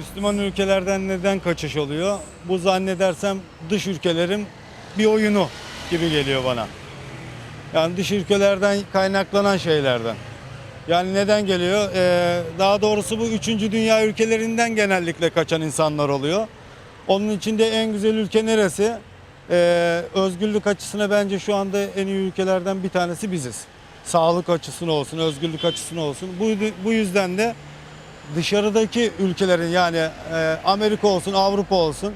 Müslüman ülkelerden neden kaçış oluyor? Bu zannedersem dış ülkelerin bir oyunu gibi geliyor bana. Yani dış ülkelerden kaynaklanan şeylerden. Yani neden geliyor? Ee, daha doğrusu bu üçüncü dünya ülkelerinden genellikle kaçan insanlar oluyor. Onun içinde en güzel ülke neresi? Ee, özgürlük açısına bence şu anda en iyi ülkelerden bir tanesi biziz. Sağlık açısına olsun, özgürlük açısına olsun. Bu, bu yüzden de dışarıdaki ülkelerin yani e, Amerika olsun, Avrupa olsun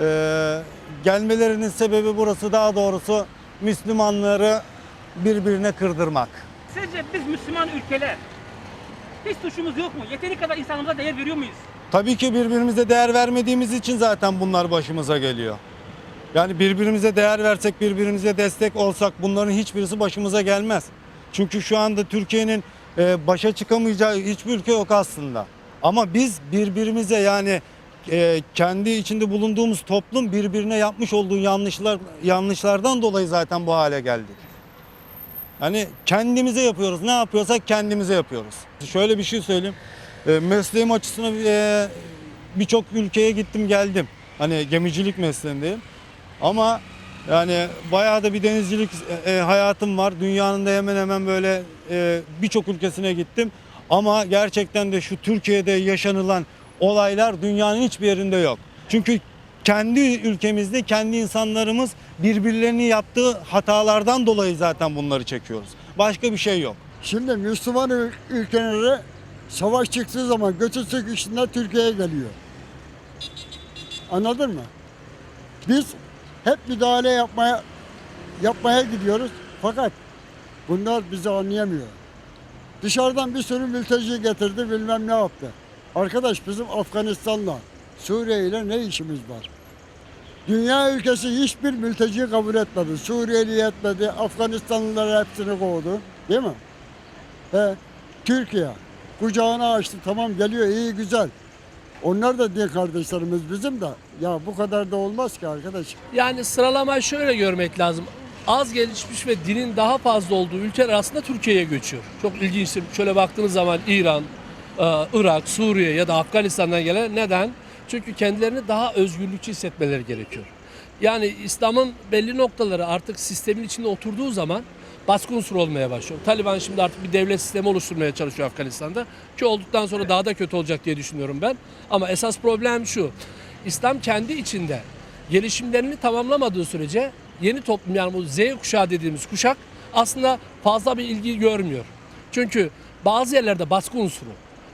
e, gelmelerinin sebebi burası daha doğrusu Müslümanları birbirine kırdırmak. Sizce biz Müslüman ülkeler hiç suçumuz yok mu? Yeteri kadar insanımıza değer veriyor muyuz? Tabii ki birbirimize değer vermediğimiz için zaten bunlar başımıza geliyor. Yani birbirimize değer versek, birbirimize destek olsak bunların hiçbirisi başımıza gelmez. Çünkü şu anda Türkiye'nin e, başa çıkamayacağı hiçbir ülke yok aslında. Ama biz birbirimize yani e, kendi içinde bulunduğumuz toplum birbirine yapmış olduğu yanlışlar yanlışlardan dolayı zaten bu hale geldik. Hani kendimize yapıyoruz. Ne yapıyorsak kendimize yapıyoruz. Şöyle bir şey söyleyeyim. E, mesleğim açısından e, birçok ülkeye gittim geldim. Hani gemicilik mesleğindeyim. Ama yani bayağı da bir denizcilik e, e, hayatım var. Dünyanın da hemen hemen böyle e, birçok ülkesine gittim. Ama gerçekten de şu Türkiye'de yaşanılan olaylar dünyanın hiçbir yerinde yok. Çünkü kendi ülkemizde kendi insanlarımız birbirlerini yaptığı hatalardan dolayı zaten bunları çekiyoruz. Başka bir şey yok. Şimdi Müslüman ül- ülkelere savaş çıktığı zaman götü sıkıştığında Türkiye'ye geliyor. Anladın mı? Biz hep müdahale yapmaya yapmaya gidiyoruz. Fakat bunlar bizi anlayamıyor. Dışarıdan bir sürü mülteci getirdi bilmem ne yaptı. Arkadaş bizim Afganistan'la Suriye ile ne işimiz var? Dünya ülkesi hiçbir mülteciyi kabul etmedi. Suriyeli etmedi, Afganistanlılar hepsini kovdu. Değil mi? He, Türkiye kucağını açtı. Tamam geliyor iyi güzel. Onlar da din kardeşlerimiz bizim de. Ya bu kadar da olmaz ki arkadaş. Yani sıralama şöyle görmek lazım. Az gelişmiş ve dinin daha fazla olduğu ülkeler aslında Türkiye'ye göçüyor. Çok ilginçtir. Şöyle baktığınız zaman İran, e, Irak, Suriye ya da Afganistan'dan gelen neden? Çünkü kendilerini daha özgürlükçü hissetmeleri gerekiyor. Yani İslam'ın belli noktaları artık sistemin içinde oturduğu zaman baskı unsuru olmaya başlıyor. Taliban şimdi artık bir devlet sistemi oluşturmaya çalışıyor Afganistan'da. Ki olduktan sonra daha da kötü olacak diye düşünüyorum ben. Ama esas problem şu. İslam kendi içinde gelişimlerini tamamlamadığı sürece yeni toplum yani bu Z kuşağı dediğimiz kuşak aslında fazla bir ilgi görmüyor. Çünkü bazı yerlerde baskı unsuru.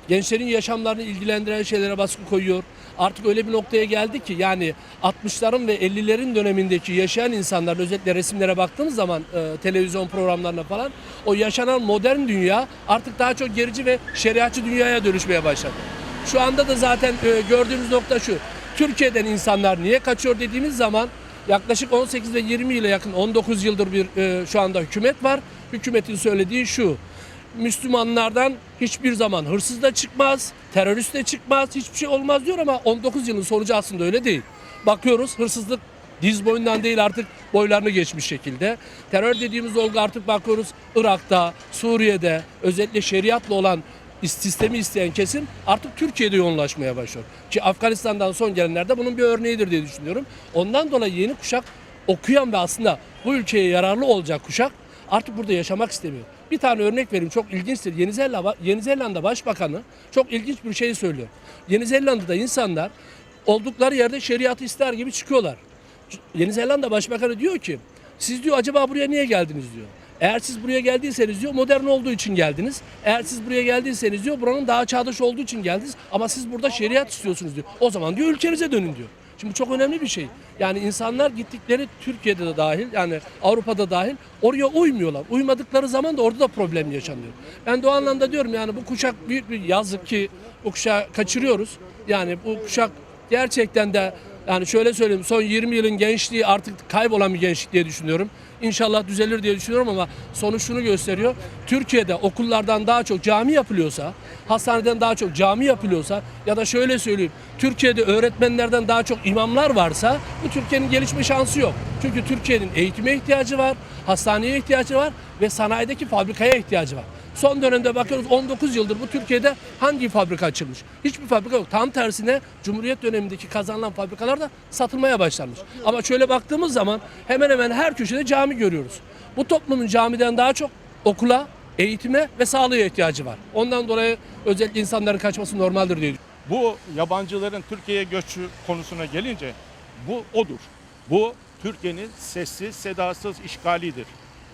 Gençlerin yaşamlarını ilgilendiren şeylere baskı koyuyor. Artık öyle bir noktaya geldi ki yani 60'ların ve 50'lerin dönemindeki yaşayan insanların özellikle resimlere baktığımız zaman e, televizyon programlarına falan o yaşanan modern dünya artık daha çok gerici ve şeriatçı dünyaya dönüşmeye başladı. Şu anda da zaten e, gördüğümüz nokta şu. Türkiye'den insanlar niye kaçıyor dediğimiz zaman yaklaşık 18 ve 20 yıla yakın 19 yıldır bir e, şu anda hükümet var. Hükümetin söylediği şu. Müslümanlardan hiçbir zaman hırsız da çıkmaz, terörist de çıkmaz, hiçbir şey olmaz diyor ama 19 yılın sonucu aslında öyle değil. Bakıyoruz hırsızlık diz boyundan değil artık boylarını geçmiş şekilde. Terör dediğimiz olgu artık bakıyoruz Irak'ta, Suriye'de özellikle şeriatla olan sistemi isteyen kesim artık Türkiye'de yoğunlaşmaya başlıyor. Ki Afganistan'dan son gelenler de bunun bir örneğidir diye düşünüyorum. Ondan dolayı yeni kuşak okuyan ve aslında bu ülkeye yararlı olacak kuşak artık burada yaşamak istemiyor. Bir tane örnek vereyim çok ilginçtir. Yeni Zelanda, Yeni Zelanda Başbakanı çok ilginç bir şey söylüyor. Yeni Zelanda'da insanlar oldukları yerde şeriatı ister gibi çıkıyorlar. Yeni Zelanda Başbakanı diyor ki siz diyor acaba buraya niye geldiniz diyor. Eğer siz buraya geldiyseniz diyor modern olduğu için geldiniz. Eğer siz buraya geldiyseniz diyor buranın daha çağdaş olduğu için geldiniz. Ama siz burada şeriat istiyorsunuz diyor. O zaman diyor ülkenize dönün diyor. Şimdi bu çok önemli bir şey. Yani insanlar gittikleri Türkiye'de de dahil yani Avrupa'da dahil oraya uymuyorlar. Uymadıkları zaman da orada da problem yaşanıyor. Ben de o anlamda diyorum yani bu kuşak büyük bir yazık ki bu kuşağı kaçırıyoruz. Yani bu kuşak gerçekten de yani şöyle söyleyeyim son 20 yılın gençliği artık kaybolan bir gençlik diye düşünüyorum. İnşallah düzelir diye düşünüyorum ama sonuç şunu gösteriyor. Türkiye'de okullardan daha çok cami yapılıyorsa, hastaneden daha çok cami yapılıyorsa ya da şöyle söyleyeyim. Türkiye'de öğretmenlerden daha çok imamlar varsa bu Türkiye'nin gelişme şansı yok. Çünkü Türkiye'nin eğitime ihtiyacı var, hastaneye ihtiyacı var ve sanayideki fabrikaya ihtiyacı var. Son dönemde bakıyoruz 19 yıldır bu Türkiye'de hangi fabrika açılmış? Hiçbir fabrika yok. Tam tersine Cumhuriyet dönemindeki kazanılan fabrikalar da satılmaya başlanmış. Ama şöyle baktığımız zaman hemen hemen her köşede cami görüyoruz. Bu toplumun camiden daha çok okula, eğitime ve sağlığa ihtiyacı var. Ondan dolayı özellikle insanların kaçması normaldir diye Bu yabancıların Türkiye'ye göçü konusuna gelince bu odur. Bu Türkiye'nin sessiz sedasız işgalidir.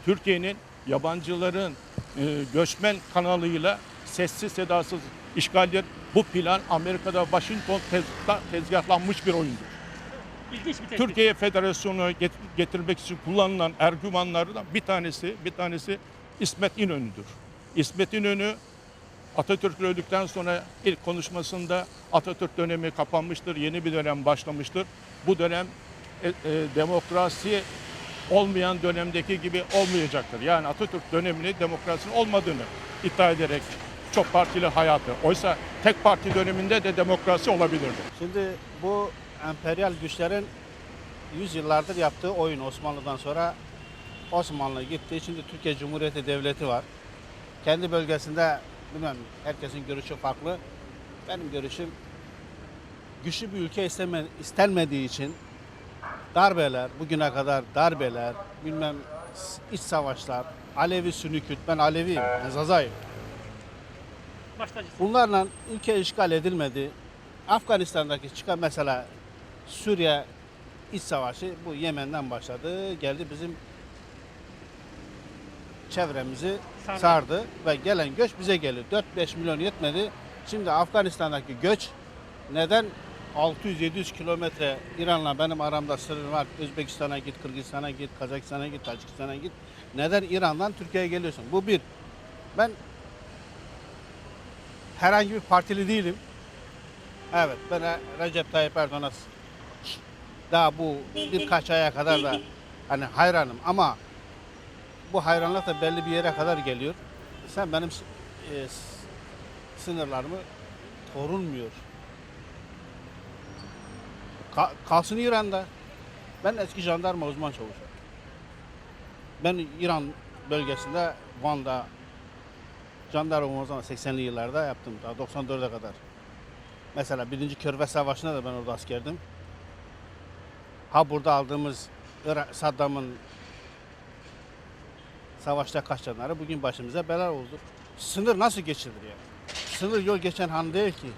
Türkiye'nin yabancıların e, göçmen kanalıyla sessiz sedasız işgaldir. Bu plan Amerika'da Washington tez- tezgahlanmış bir oyundur. Türkiye Federasyonu get- getirmek için kullanılan argümanlardan bir tanesi bir tanesi İsmet İnönü'dür. İsmet İnönü Atatürk öldükten sonra ilk konuşmasında Atatürk dönemi kapanmıştır, yeni bir dönem başlamıştır. Bu dönem e, e, demokrasi olmayan dönemdeki gibi olmayacaktır. Yani Atatürk dönemini demokrasinin olmadığını iddia ederek çok partili hayatı. Oysa tek parti döneminde de demokrasi olabilirdi. Şimdi bu emperyal güçlerin yüzyıllardır yaptığı oyun Osmanlı'dan sonra Osmanlı gitti. Şimdi Türkiye Cumhuriyeti Devleti var. Kendi bölgesinde bilmem herkesin görüşü farklı. Benim görüşüm güçlü bir ülke isteme, istenmediği için darbeler, bugüne kadar darbeler, bilmem iç savaşlar, Alevi Sünni Kürt, ben Aleviyim, ben Zazayım. Bunlarla ülke işgal edilmedi. Afganistan'daki çıkan mesela Suriye iç savaşı bu Yemen'den başladı. Geldi bizim çevremizi Sardı. sardı ve gelen göç bize geliyor. 4-5 milyon yetmedi. Şimdi Afganistan'daki göç neden 600-700 kilometre İran'la benim aramda sınır var. Özbekistan'a git, Kırgızistan'a git, Kazakistan'a git, Tacikistan'a git. Neden İran'dan Türkiye'ye geliyorsun? Bu bir. Ben herhangi bir partili değilim. Evet ben Re- Recep Tayyip Erdoğan'a daha bu birkaç aya kadar da hani hayranım ama bu hayranlık da belli bir yere kadar geliyor. Sen benim e, sınırlarımı korunmuyor. Ka- kalsın İran'da. Ben eski jandarma uzman çavuşum. Ben İran bölgesinde Van'da jandarma o zaman 80'li yıllarda yaptım daha 94'e kadar. Mesela birinci Körfez Savaşı'nda da ben orada askerdim. Ha burada aldığımız Saddam'ın savaşta kaçanları bugün başımıza bela oldu. Sınır nasıl geçilir ya? Sınır yol geçen han değil ki.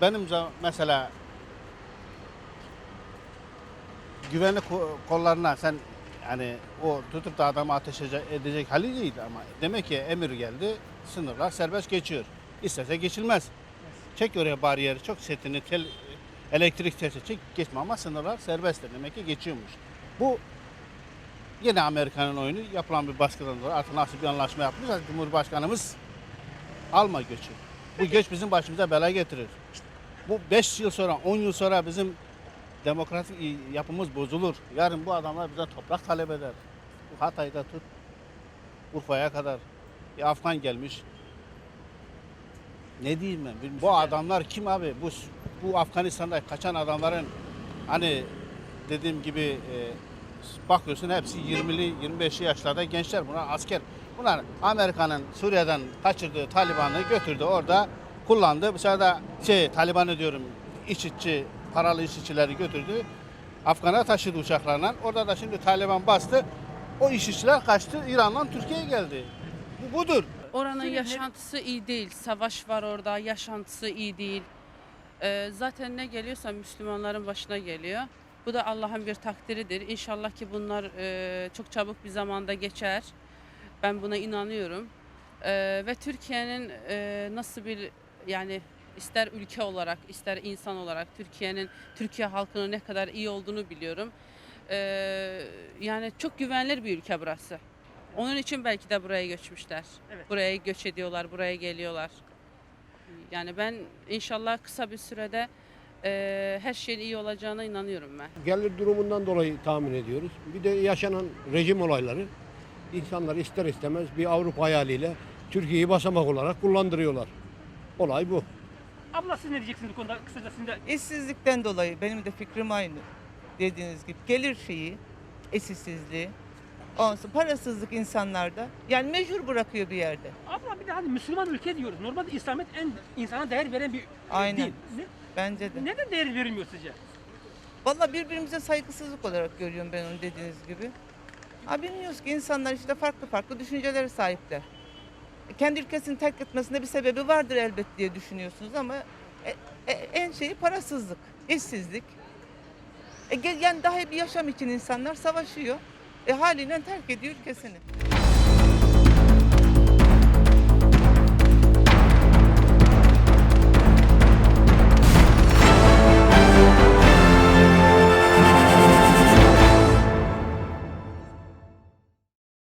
Benim mesela güvenlik ko- kollarına sen yani o tutup da adamı ateş ede- edecek hali değil ama demek ki emir geldi sınırlar serbest geçiyor. İstese geçilmez. Çek oraya bariyeri çok setini tel, elektrik testi çek geçme ama sınırlar serbesttir. Demek ki geçiyormuş. Bu yine Amerika'nın oyunu yapılan bir baskıdan dolayı artık nasıl bir anlaşma yapmış Cumhurbaşkanımız alma göçü. Bu göç bizim başımıza bela getirir. Bu 5 yıl sonra 10 yıl sonra bizim demokratik yapımız bozulur. Yarın bu adamlar bize toprak talep eder. Bu Hatay'da tut Urfa'ya kadar bir Afgan gelmiş. Ne diyeyim ben? bilmiyorum. Bu adamlar kim abi? Bu bu Afganistan'da kaçan adamların hani dediğim gibi e, bakıyorsun hepsi 20'li 25'li yaşlarda gençler. Bunlar asker. Bunlar Amerika'nın Suriye'den kaçırdığı Taliban'ı götürdü orada kullandı. Bu sırada şey Taliban'ı diyorum işitçi, paralı işitçileri götürdü. Afgan'a taşıdı uçaklarla. Orada da şimdi Taliban bastı. O işçiler kaçtı. İran'dan Türkiye'ye geldi. Bu budur. Oranın yaşantısı iyi değil. Savaş var orada. Yaşantısı iyi değil. Ee, zaten ne geliyorsa Müslümanların başına geliyor. Bu da Allah'ın bir takdiridir. İnşallah ki bunlar e, çok çabuk bir zamanda geçer. Ben buna inanıyorum. Ee, ve Türkiye'nin e, nasıl bir yani ister ülke olarak ister insan olarak Türkiye'nin Türkiye halkının ne kadar iyi olduğunu biliyorum. Ee, yani çok güvenilir bir ülke burası. Onun için belki de buraya göçmüşler. Evet. Buraya göç ediyorlar, buraya geliyorlar. Yani ben inşallah kısa bir sürede e, her şeyin iyi olacağına inanıyorum ben. Gelir durumundan dolayı tahmin ediyoruz. Bir de yaşanan rejim olayları insanlar ister istemez bir Avrupa hayaliyle Türkiye'yi basamak olarak kullandırıyorlar. Olay bu. Abla siz ne diyeceksiniz bu konuda kısaca sizin de İşsizlikten dolayı benim de fikrim aynı. Dediğiniz gibi gelir şeyi, eşitsizliği, sonra parasızlık insanlarda yani mecbur bırakıyor bir yerde. Abla bir de hani Müslüman ülke diyoruz. Normalde İslamiyet en insana değer veren bir Aynen. din. Ne- Bence de. neden değer verilmiyor sizce? Vallahi birbirimize saygısızlık olarak görüyorum ben onu dediğiniz gibi. Ha bilmiyoruz ki insanlar işte farklı farklı düşüncelere sahipler. E, Kendi ülkesini terk etmesinde bir sebebi vardır elbet diye düşünüyorsunuz ama e- e- en şeyi parasızlık, işsizlik. E, gel- yani daha iyi bir yaşam için insanlar savaşıyor. E, haliyle terk ediyor ülkesini.